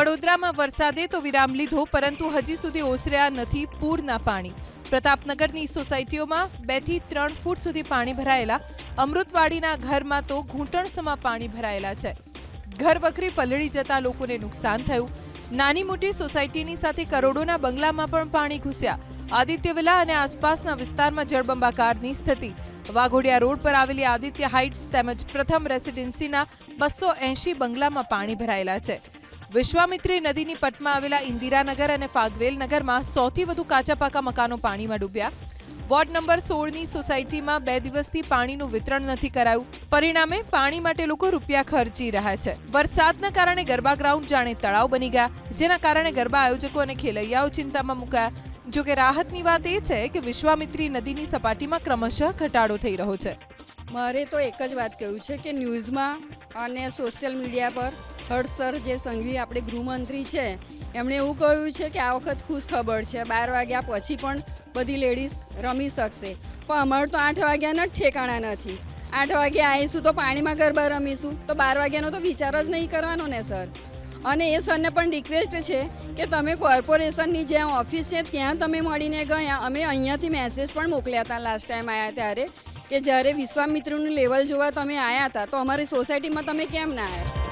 વડોદરામાં વરસાદે તો વિરામ લીધો, પરંતુ હજી સુધી ઓસર્યા નથી પૂરના પાણી. પ્રતાપનગરની સોસાયટીઓમાં બેથી ત્રણ ફૂટ સુધી પાણી ભરાયેલા, અમૃતવાડીના ઘરમાં તો ઘૂંટણસમાં પાણી ભરાયેલા છે. ઘર વખરી પલળી જતા લોકોને નુકસાન થયું. નાની મોટી સોસાયટીની સાથે કરોડોના બંગલામાં પણ પાણી ઘૂસ્યા. આદિત્ય વિલા અને આસપાસના વિસ્તારમાં જળબંબાકારની સ્થિતિ. વાઘોડિયા રોડ પર આવેલી આદિત્ય હાઇટ્સ તેમજ પ્રથમ રેસિડેન્સીના બસો એંશી બંગલામાં પાણી ભરાયેલા છે. વિશ્વામિત્રી નદીની પટમાં આવેલા ઇન્દિરાનગર અને ફાગવેલ નગરમાં સૌથી વધુ કાચા પાકા મકાનો પાણીમાં ડૂબ્યા. વોર્ડ નંબર સોળની સોસાયટીમાં બે દિવસથી પાણીનું વિતરણ નથી કરાયું. પરિણામે પાણી માટે લોકો રૂપિયા ખર્ચી રહ્યા છે. વરસાદના કારણે ગરબા ગ્રાઉન્ડ જાણે તળાવ બની ગયા, જેના કારણે ગરબા આયોજકો અને ખેલૈયાઓ ચિંતામાં મુકાયા. જોકે રાહતની વાત એ છે કે વિશ્વામિત્રી નદીની સપાટીમાં ક્રમશઃ ઘટાડો થઈ રહ્યો છે. મારે તો એક જ વાત કહ્યું છે કે ન્યૂઝમાં અને સોશિયલ મીડિયા પર હર્ષ સર જે સંઘવી આપણે ગૃહમંત્રી છે, એમણે એવું કહ્યું છે કે આ વખત ખુશ ખબર છે. બાર વાગ્યા પછી પણ બધી લેડીઝ રમી શકશે. પણ અમારું તો આઠ વાગ્યાના ઠેકાણા નથી. આઠ વાગે આવીશું તો પાણીમાં ગરબા રમીશું. તો બાર વાગ્યાનો તો વિચાર જ નહીં કરવાનો ને, સર. અને એ સરને પણ રિક્વેસ્ટ છે કે તમે કોર્પોરેશનની જ્યાં ઓફિસ છે, ત્યાં તમે મળીને ગયા. અમે અહીંયાથી મેસેજ પણ મોકલ્યા હતા લાસ્ટ ટાઈમ આવ્યા ત્યારે કે જ્યારે વિશ્વામિત્રનું લેવલ જોવા તમે આવ્યા હતા, તો અમારી સોસાયટીમાં તમે કેમ ના આવ્યા